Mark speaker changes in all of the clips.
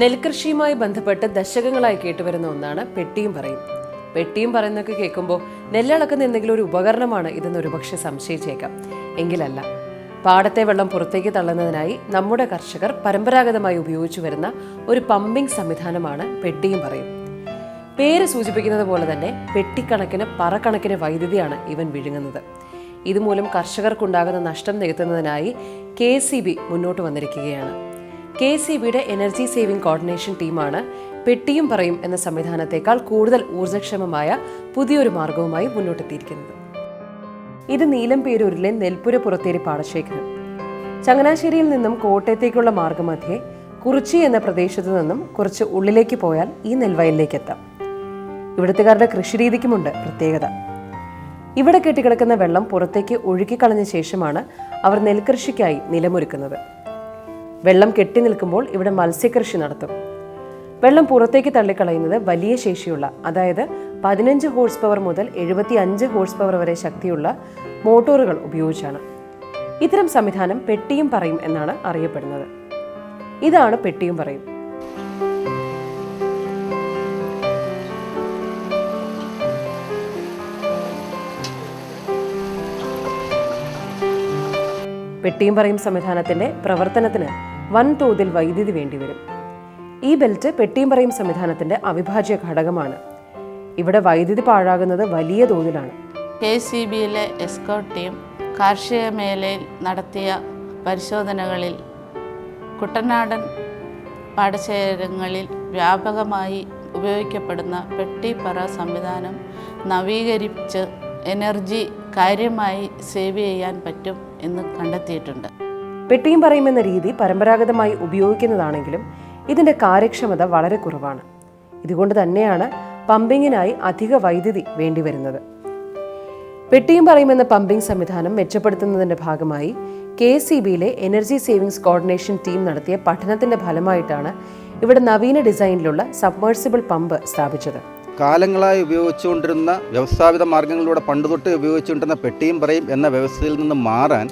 Speaker 1: നെൽകൃഷിയുമായി ബന്ധപ്പെട്ട് ദശകങ്ങളായി കേട്ടുവരുന്ന ഒന്നാണ് പെട്ടിയും പറയും. പെട്ടിയും പറയുന്നൊക്കെ കേൾക്കുമ്പോൾ നെല്ലളക്കുന്ന എന്തെങ്കിലും ഒരു ഉപകരണമാണ് ഇതെന്ന് ഒരുപക്ഷെ സംശയിച്ചേക്കാം. എങ്കിലല്ല പാടത്തെ വെള്ളം പുറത്തേക്ക് തള്ളുന്നതിനായി നമ്മുടെ കർഷകർ പരമ്പരാഗതമായി ഉപയോഗിച്ചു വരുന്ന ഒരു പമ്പിംഗ് സംവിധാനമാണ് പെട്ടിയും പറയും. പേര് സൂചിപ്പിക്കുന്നത് പോലെ തന്നെ പെട്ടിക്കണക്കിന് പറക്കണക്കിന് വൈദ്യുതിയാണ് ഇവൻ വിഴുങ്ങുന്നത്. ഇതുമൂലം കർഷകർക്കുണ്ടാകുന്ന നഷ്ടം നികത്തുന്നതിനായി കെ മുന്നോട്ട് വന്നിരിക്കുകയാണ്. കെ സി ബിയുടെ എനർജി സേവിംഗ് കോർഡിനേഷൻ ടീമാണ് പെട്ടിയും പറയും എന്ന സംവിധാനത്തേക്കാൾ കൂടുതൽ ഊർജക്ഷമമായ പുതിയൊരു മാർഗവുമായി മുന്നോട്ടെത്തിയിരിക്കുന്നത്. ഇത് നീലംപേരൂരിലെ നെൽപ്പുര പുറത്തേരി പാടശേഖരം. ചങ്ങനാശ്ശേരിയിൽ നിന്നും കോട്ടയത്തേക്കുള്ള മാർഗമധ്യേ കുറിച്ചി എന്ന പ്രദേശത്തു നിന്നും കുറച്ച് ഉള്ളിലേക്ക് പോയാൽ ഈ നെൽവയലിലേക്ക് എത്താം ഇവിടുത്തുകാരുടെ കൃഷിരീതിക്കുമുണ്ട് പ്രത്യേകത. ഇവിടെ കെട്ടിക്കിടക്കുന്ന വെള്ളം പുറത്തേക്ക് ഒഴുക്കിക്കളഞ്ഞ ശേഷമാണ് അവർ നെൽകൃഷിക്കായി നിലമൊരുക്കുന്നത്. വെള്ളം കെട്ടി നിൽക്കുമ്പോൾ ഇവിടെ മത്സ്യകൃഷി നടത്തും. വെള്ളം പുറത്തേക്ക് തള്ളിക്കളയുന്നത് വലിയ ശേഷിയുള്ള അതായത് പതിനഞ്ച് ഹോഴ്സ് പവർ മുതൽ എഴുപത്തി അഞ്ച് ഹോഴ്സ് പവർ വരെ ശക്തിയുള്ള മോട്ടോറുകൾ ഉപയോഗിച്ചാണ്. ഇത്തരം സംവിധാനം പെട്ടിയും പറയും എന്നാണ് അറിയപ്പെടുന്നത്. ഇതാണ് പെട്ടിയും പറയും. പെട്ടിയും പറയും സംവിധാനത്തിന്റെ പ്രവർത്തനത്തിന് വൻതോതിൽ വൈദ്യുതി വേണ്ടിവരും. ഈ ബെൽറ്റ് പെട്ടിയും പറയും സംവിധാനത്തിന്റെ അവിഭാജ്യ ഘടകമാണ്. ഇവിടെ വൈദ്യുതി പാഴാകുന്നത് വലിയ തോതിലാണ്.
Speaker 2: കെ സി ബിയിലെ എസ്കോട്ട് ടീം കാർഷിക മേഖലയിൽ നടത്തിയ പരിശോധനകളിൽ കുട്ടനാടൻ പാടശേഖരങ്ങളിൽ വ്യാപകമായി ഉപയോഗിക്കപ്പെടുന്ന പെട്ടിപ്പറ സംവിധാനം നവീകരിച്ച് എനർജി കാര്യമായി സേവ് ചെയ്യാൻ പറ്റും എന്ന് കണ്ടെത്തിയിട്ടുണ്ട്.
Speaker 1: പെട്ടിയും പറയുമെന്ന രീതി പരമ്പരാഗതമായി ഉപയോഗിക്കുന്നതാണെങ്കിലും ഇതിന്റെ കാര്യക്ഷമത വളരെ കുറവാണ്. ഇതുകൊണ്ട് തന്നെയാണ് പമ്പിങ്ങിനായി അധിക വൈദ്യുതി വേണ്ടിവരുന്നത് പെട്ടിയും പറയുമെന്ന പമ്പിംഗ് സംവിധാനം മെച്ചപ്പെടുത്തുന്നതിന്റെ ഭാഗമായി കെ സി ബിയിലെ എനർജി സേവിങ്സ് കോർഡിനേഷൻ ടീം നടത്തിയ പഠനത്തിന്റെ ഫലമായിട്ടാണ് ഇവിടെ നവീന ഡിസൈനിലുള്ള സബ്മേഴ്സിബിൾ പമ്പ് സ്ഥാപിച്ചത്.
Speaker 3: കാലങ്ങളായി ഉപയോഗിച്ചുകൊണ്ടിരുന്ന വ്യവസ്ഥാപിത മാർഗങ്ങളിലൂടെ പണ്ട് തൊട്ട് ഉപയോഗിച്ചുകൊണ്ടിരുന്ന പെട്ടിയും പറയും എന്ന വ്യവസ്ഥയിൽ നിന്ന് മാറാൻ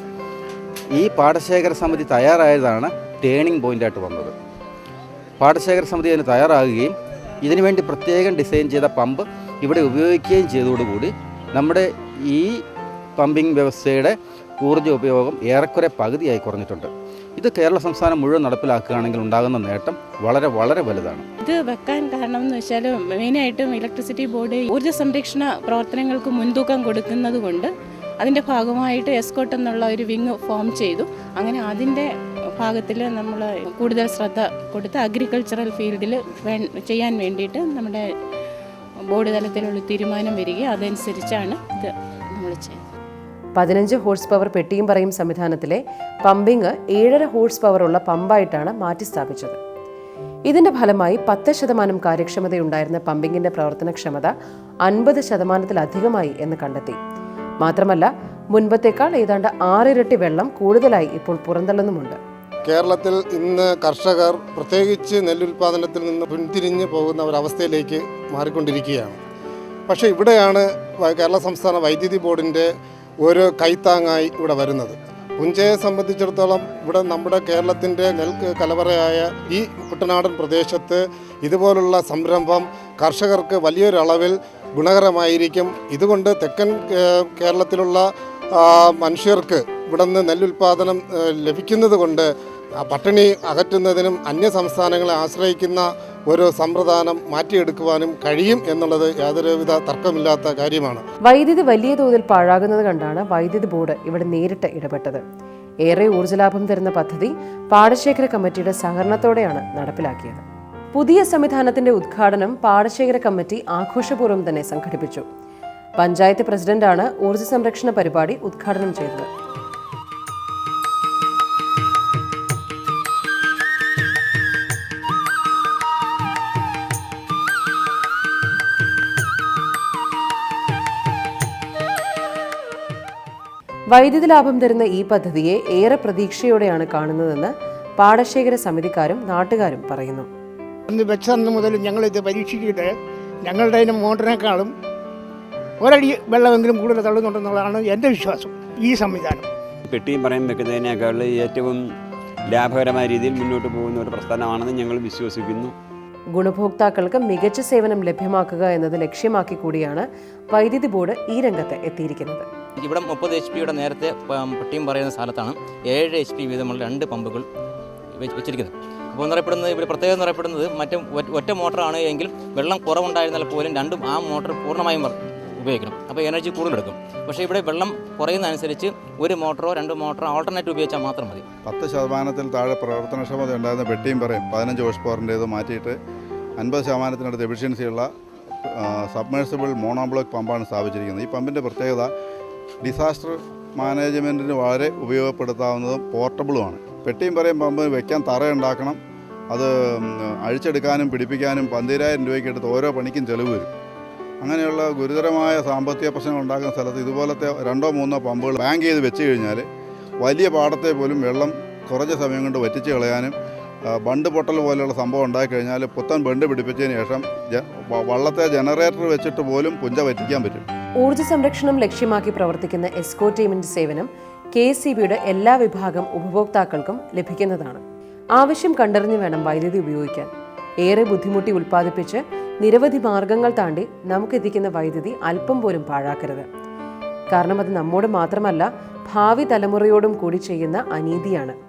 Speaker 3: ഈ പാടശേഖര സമിതി തയ്യാറായതാണ് ടേണിംഗ് പോയിന്റായിട്ട് വന്നത്. പാടശേഖര സമിതി അതിന് തയ്യാറാകുകയും ഇതിനുവേണ്ടി പ്രത്യേകം ഡിസൈൻ ചെയ്ത പമ്പ് ഇവിടെ ഉപയോഗിക്കുകയും ചെയ്തതോടുകൂടി നമ്മുടെ ഈ പമ്പിംഗ് വ്യവസ്ഥയുടെ ഊർജ ഉപയോഗം ഏറെക്കുറെ പകുതിയായി കുറഞ്ഞിട്ടുണ്ട്. ഇത് കേരള സംസ്ഥാനം മുഴുവൻ നടപ്പിലാക്കുകയാണെങ്കിൽ ഉണ്ടാകുന്ന നേട്ടം വളരെ വളരെ വലുതാണ്.
Speaker 4: ഇത് വെക്കാൻ കാരണം എന്ന് വെച്ചാൽ മെയിനായിട്ടും ഇലക്ട്രിസിറ്റി ബോർഡ് ഊർജ സംരക്ഷണ പ്രവർത്തനങ്ങൾക്ക് മുൻതൂക്കം കൊടുക്കുന്നത് കൊണ്ട് അതിന്റെ ഭാഗമായിട്ട് എസ്കോട്ട് എന്നുള്ള ഒരു വിങ് ഫോം ചെയ്തു. അങ്ങനെ അതിന്റെ ഭാഗത്തിൽ നമ്മൾ കൂടുതൽ ശ്രദ്ധ കൊടുത്ത് അഗ്രികൾച്ചറൽ ഫീൽഡിൽ ചെയ്യാൻ വേണ്ടിയിട്ട് നമ്മുടെ ബോർഡ് തലത്തിലുള്ള തീരുമാനം വരികയും അതനുസരിച്ചാണ് ഇത് നമ്മൾ ചെയ്യുന്നത്
Speaker 1: പതിനഞ്ച് ഹോഴ്സ് പവർ പെട്ടിയും പറയും സംവിധാനത്തിലെ പമ്പിങ് ഏഴര ഹോഴ്സ് പവർ ഉള്ള പമ്പായിട്ടാണ് മാറ്റിസ്ഥാപിച്ചത് ഇതിന്റെ ഫലമായി പത്ത് ശതമാനം കാര്യക്ഷമതയുണ്ടായിരുന്ന പമ്പിങ്ങിന്റെ പ്രവർത്തനക്ഷമത അൻപത് ശതമാനത്തിലധികമായി എന്ന് കണ്ടെത്തി. മാത്രമല്ല മുൻപത്തേക്കാൾ ഏതാണ്ട് ആറിരട്ടി വെള്ളം കൂടുതലായി ഇപ്പോൾ പുറന്തള്ളുന്നുമുണ്ട്.
Speaker 5: കേരളത്തിൽ ഇന്ന് കർഷകർ പ്രത്യേകിച്ച് നെല്ലുൽപാദനത്തിൽ നിന്ന് പിന്തിരിഞ്ഞ് പോകുന്ന ഒരവസ്ഥയിലേക്ക് മാറിക്കൊണ്ടിരിക്കുകയാണ്. പക്ഷേ ഇവിടെയാണ് കേരള സംസ്ഥാന വൈദ്യുതി ബോർഡിന്റെ ഒരു കൈത്താങ്ങായി ഇവിടെ വരുന്നത്. പുഞ്ചയെ സംബന്ധിച്ചിടത്തോളം ഇവിടെ നമ്മുടെ കേരളത്തിന്റെ നെൽ കലവറയായ ഈ കുട്ടനാടൻ പ്രദേശത്ത് ഇതുപോലുള്ള സംരംഭം കർഷകർക്ക് വലിയൊരളവിൽ ഗുണകരമായിരിക്കും. ഇതുകൊണ്ട് തെക്കൻ കേരളത്തിലുള്ള മനുഷ്യർക്ക് ഇവിടെ നിന്ന് നെല്ലുൽപാദനം ലഭിക്കുന്നത് കൊണ്ട് പട്ടിണി അകറ്റുന്നതിനും അന്യ സംസ്ഥാനങ്ങളെ ആശ്രയിക്കുന്ന ഒരു സമ്പ്രദാനം മാറ്റിയെടുക്കുവാനും കഴിയും എന്നുള്ളത് യാതൊരുവിധ തർക്കമില്ലാത്ത കാര്യമാണ്.
Speaker 1: വൈദ്യുതി വലിയ തോതിൽ പാഴാകുന്നത് കണ്ടാണ് വൈദ്യുതി ബോർഡ് ഇവിടെ നേരിട്ട് ഇടപെട്ടത്. ഏറെ ഊർജലാഭം തരുന്ന പദ്ധതി പാടശേഖര കമ്മിറ്റിയുടെ സഹകരണത്തോടെയാണ് നടപ്പിലാക്കിയത്. പുതിയ സംവിധാനത്തിന്റെ ഉദ്ഘാടനം പാടശേഖര കമ്മിറ്റി ആഘോഷപൂർവം തന്നെ സംഘടിപ്പിച്ചു. പഞ്ചായത്ത് പ്രസിഡന്റാണ് ഊർജ സംരക്ഷണ പരിപാടി ഉദ്ഘാടനം ചെയ്തത്. വൈദ്യുതി ലാഭം തരുന്ന ഈ പദ്ധതിയെ ഏറെ പ്രതീക്ഷയോടെയാണ് കാണുന്നതെന്ന് പാടശേഖര സമിതിക്കാരും നാട്ടുകാരും പറയുന്നു.
Speaker 6: അന്ന് ഞങ്ങൾ മുതൽ ഞങ്ങളിത് പരീക്ഷിച്ചിട്ട് ഞങ്ങളുടെ മോട്ടറിനേക്കാളും ഒരടി വെള്ളമെങ്കിലും കൂടുതൽ തള്ളുന്നുണ്ടെന്നുള്ളതാണ് എന്റെ വിശ്വാസം ഈ സംവിധാനം.
Speaker 7: പെട്ടിയും പറയും വെക്കുന്നതിനേക്കാൾ ഏറ്റവും ലാഭകരമായ രീതിയിൽ മുന്നോട്ട് പോകുന്ന ഒരു പ്രസ്ഥാനമാണെന്ന് ഞങ്ങൾ വിശ്വസിക്കുന്നു.
Speaker 1: ഗുണഭോക്താക്കൾക്ക് മികച്ച സേവനം ലഭ്യമാക്കുക എന്നത് ലക്ഷ്യമാക്കി കൂടിയാണ് വൈദ്യുതി ബോർഡ് ഈ രംഗത്ത് എത്തിയിരിക്കുന്നത്.
Speaker 8: ഇവിടെ മുപ്പത് എച്ച് പിയുടെ നേരത്തെ പട്ടിയും പറയുന്ന സ്ഥലത്താണ് ഏഴ് എച്ച് പി വീതമുള്ള രണ്ട് പമ്പുകൾ വെച്ച് വെച്ചിരിക്കുന്നത്. അപ്പോൾ എന്നറിയപ്പെടുന്നത് ഇവിടെ പ്രത്യേകം എന്നറിയപ്പെടുന്നത് മറ്റേ ഒറ്റ- മോട്ടറാണ് എങ്കിൽ വെള്ളം കുറവുണ്ടായിരുന്നാൽ പോലും രണ്ടും ആ മോട്ടർ പൂർണമായും ഉപയോഗിക്കണം. അപ്പോൾ എനർജി കൂടുതലെടുക്കും. പക്ഷേ ഇവിടെ വെള്ളം കുറയുന്നതനുസരിച്ച് ഒരു മോട്ടറോ രണ്ട് മോട്ടറോ ആൾട്ടർനേറ്റ് ഉപയോഗിച്ചാൽ മാത്രം മതി.
Speaker 9: പത്ത് ശതമാനത്തിൽ താഴെ പ്രവർത്തനക്ഷമത ഉണ്ടായിരുന്ന പെട്ടിയും പറയും. പതിനഞ്ച് ഹോഴ്സ് പവറിന്റേത് മാറ്റിയിട്ട് അൻപത് ശതമാനത്തിനടുത്ത് എഫിഷ്യൻസിയുള്ള സബ്മേഴ്സിബിൾ മോണോബ്ലോക്ക് പമ്പാണ് സ്ഥാപിച്ചിരിക്കുന്നത്. ഈ പമ്പിന്റെ പ്രത്യേകത ഡിസാസ്റ്റർ മാനേജ്മെന്റിന് വളരെ ഉപയോഗപ്പെടുത്താവുന്നതും പോർട്ടബിളുമാണ്. പെട്ടിയും പറയും പമ്പ് വെക്കാൻ തറ ഉണ്ടാക്കണം. അത് അഴിച്ചെടുക്കാനും പിടിപ്പിക്കാനും പന്തിരായിരം രൂപയ്ക്ക് എടുത്ത് ഓരോ പണിക്കും ചെലവ് വരും. അങ്ങനെയുള്ള ഗുരുതരമായ സാമ്പത്തിക പ്രശ്നങ്ങൾ ഉണ്ടാക്കുന്ന സ്ഥലത്ത് ഇതുപോലത്തെ രണ്ടോ മൂന്നോ പമ്പുകൾ ബാങ്ക് ചെയ്ത് വെച്ച് കഴിഞ്ഞാൽ വലിയ പാടത്തെ പോലും വെള്ളം കുറഞ്ഞ സമയം കൊണ്ട് വറ്റിച്ച് കളയാനും ബണ്ട് പൊട്ടൽ പോലെയുള്ള സംഭവം ഉണ്ടായിക്കഴിഞ്ഞാൽ പുത്തൻ ബണ്ട് പിടിപ്പിച്ചതിന് ശേഷം വള്ളത്തെ ജനറേറ്റർ വെച്ചിട്ട് പോലും പുഞ്ച വറ്റിക്കാൻ പറ്റും.
Speaker 1: ഊർജ സംരക്ഷണം ലക്ഷ്യമാക്കി പ്രവർത്തിക്കുന്ന എസ്കോ ടീമിന്റെ സേവനം കെ എസ് സി ബിയുടെ എല്ലാ വിഭാഗം ഉപഭോക്താക്കൾക്കും ലഭിക്കുന്നതാണ്. ആവശ്യം കണ്ടറിഞ്ഞു വേണം വൈദ്യുതി ഉപയോഗിക്കാൻ. ഏറെ ബുദ്ധിമുട്ടി ഉൽപ്പാദിപ്പിച്ച് നിരവധി മാർഗങ്ങൾ താണ്ടി നമുക്ക് നമുക്കെത്തിക്കുന്ന വൈദ്യുതി അല്പം പോലും പാഴാക്കരുത്. കാരണം അത് നമ്മോട് മാത്രമല്ല ഭാവി തലമുറയോടും കൂടി ചെയ്യുന്ന അനീതിയാണ്.